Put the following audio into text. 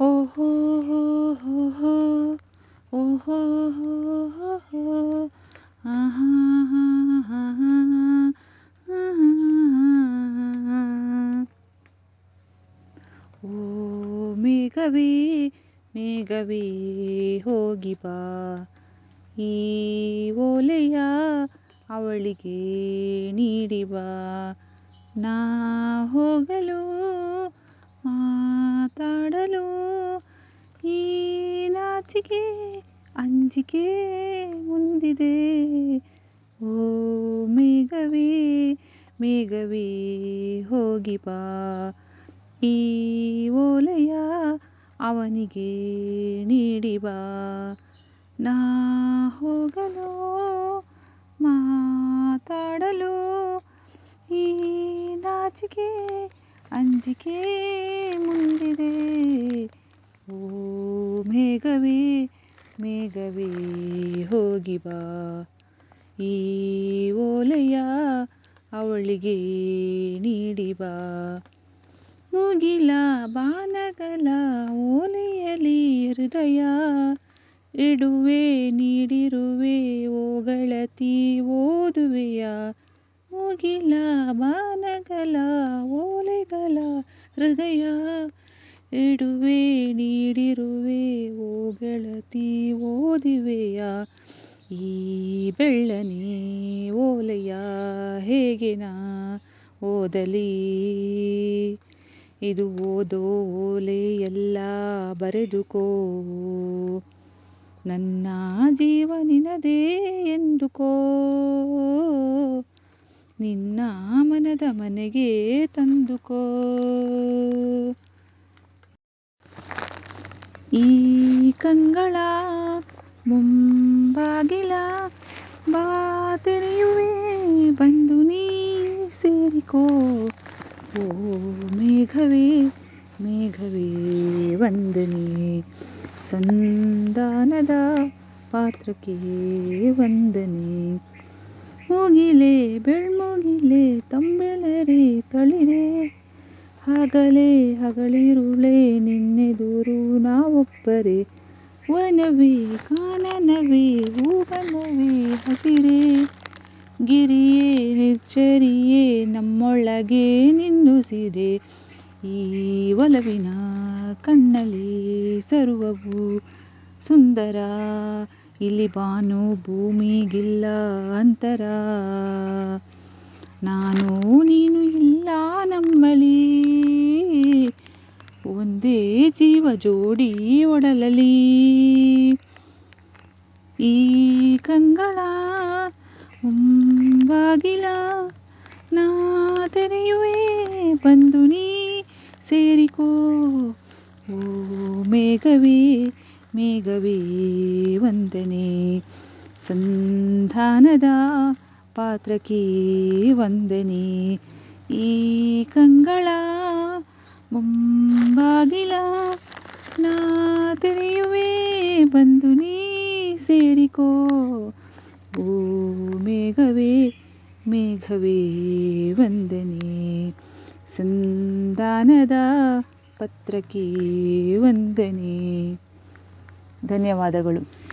ಓಹೋ ಓಹೋ ಹೋ ಹೋ ಹೋ ಆಹಾ. ಹಾ ಹಾ ಹಾ ಓ, ಮೇಘವೇ ಮೇಘವೇ, ಹೋಗಿ ಬಾ. ಈ ಓಲೆಯ ಅವಳಿಗೆ ನೀಡಿ ಬಾ. ನಾ ಹೋಗಲು ನಾಚಿಕೆ ಅಂಜಿಕೆ ಮುಂದಿದೆ. ಓ ಮೇಘವೇ ಮೇಘವೇ ಹೋಗಿ ಬಾ. ಈ ಓಲೆಯ ಅವನಿಗೆ ನೀಡಿ ಬಾ. ನಾ ಹೋಗಲು, ಮಾತಾಡಲು. ಈ ನಾಚಿಕೆ ಅಂಜಿಕೆ ಮುಂದಿದೆ. ಓ, ಮೇಘವೇ ಮೇಘವೇ, ಹೋಗಿ ಬಾ. ಈ ಓಲೆಯ ಅವಳಿಗೆ ನೀಡಿ ಬಾ. ಮುಗಿಲ ಬಾನಗಲ ಓಲೆಯಲಿ ಹೃದಯ, ಇಡುವೆ ನೀಡಿರುವೆ ಓಗಳತಿ ಓದುವೆಯ. ಮುಗಿಲ ಬಾನಗಲ ಓಲೆಗಳ ಹೃದಯ ಇಡುವೆ ನೀಡಿರುವೆ, ಓ ಗೆಳತಿ, ಓದಿವೆಯಾ. ಈ ಬೆಳ್ಳನೆ ಓಲೆಯ ಹೇಗೆ ನಾ ಓದಲಿ. ಇದು ಓದೋ ಓಲೆ ಎಲ್ಲ ಬರೆದುಕೋ. ನನ್ನ ಜೀವ ನಿನದೇ ಎಂದುಕೋ. ನಿನ್ನ ಮನದ ಮನೆಗೆ ತಂದುಕೋ. ಈ ಕಂಗಳ ಮುಂಬಾಗಿಲ ಬಾ ತೆರೆಯುವೆ ಬಂದು ನೀ ಸೇರಿಕೋ. ಓ ಮೇಘವೇ ಮೇಘವೇ, ವಂದನೆ. ಸಂದಾನದ ಪಾತ್ರಕ್ಕೆ ವಂದನೆ. ಮುಗಿಲೆ ಬೆಳ್ಮುಗಿಲೆ, ತಂಬೆಳರೆ ತಳಿರೆ. ಹಗಲೇ ಹಗಳಿರುಳೆ ನಿನ್ನೆದುರು ನಾವೊಬ್ಬರೇ. ವನವಿ ಕಾನನವಿ ಹೂವನವೇ ಹಸಿರೇ. ಗಿರಿಯೇ, ನಿರ್ಜರಿಯೇ, ನಮ್ಮೊಳಗೆ ನಿನ್ನುಸಿರೆ ಈ ಒಲವಿನ ಕಣ್ಣಲ್ಲಿ ಸರ್ವವು ಸುಂದರ. ಇಲ್ಲಿ ಬಾನು ಭೂಮಿಗಿಲ್ಲ ಅಂತರ. ನಾನು ನೀನು ಇಲ್ಲ ಜೋಡಿ ಒಡಲಲಿ. ಈ ಕಂಗಳ ಮುಂಬಾಗಿಲ ನಾ ತೆರೆಯುವೆ. ಬಂದು ನೀ ಸೇರಿಕೋ. ಓ ಮೇಘವೇ ಮೇಘವೇ ವಂದನೆ. ಸಂಧಾನದ ಪಾತ್ರಕ್ಕೆ ವಂದನೆ. ಈ ಕಂಗಳ ಮುಂಬಾಗಿಲ ನಾ ತೆರೆಯುವೆ ಬಂದು ನೀ ಸೇರಿಕೋ. ಓ ಮೇಘವೇ ಮೇಘವೇ ವಂದನೆ. ಸಂಧಾನದ ಪತ್ರಕ್ಕೆ ವಂದನೆ. ಧನ್ಯವಾದಗಳು.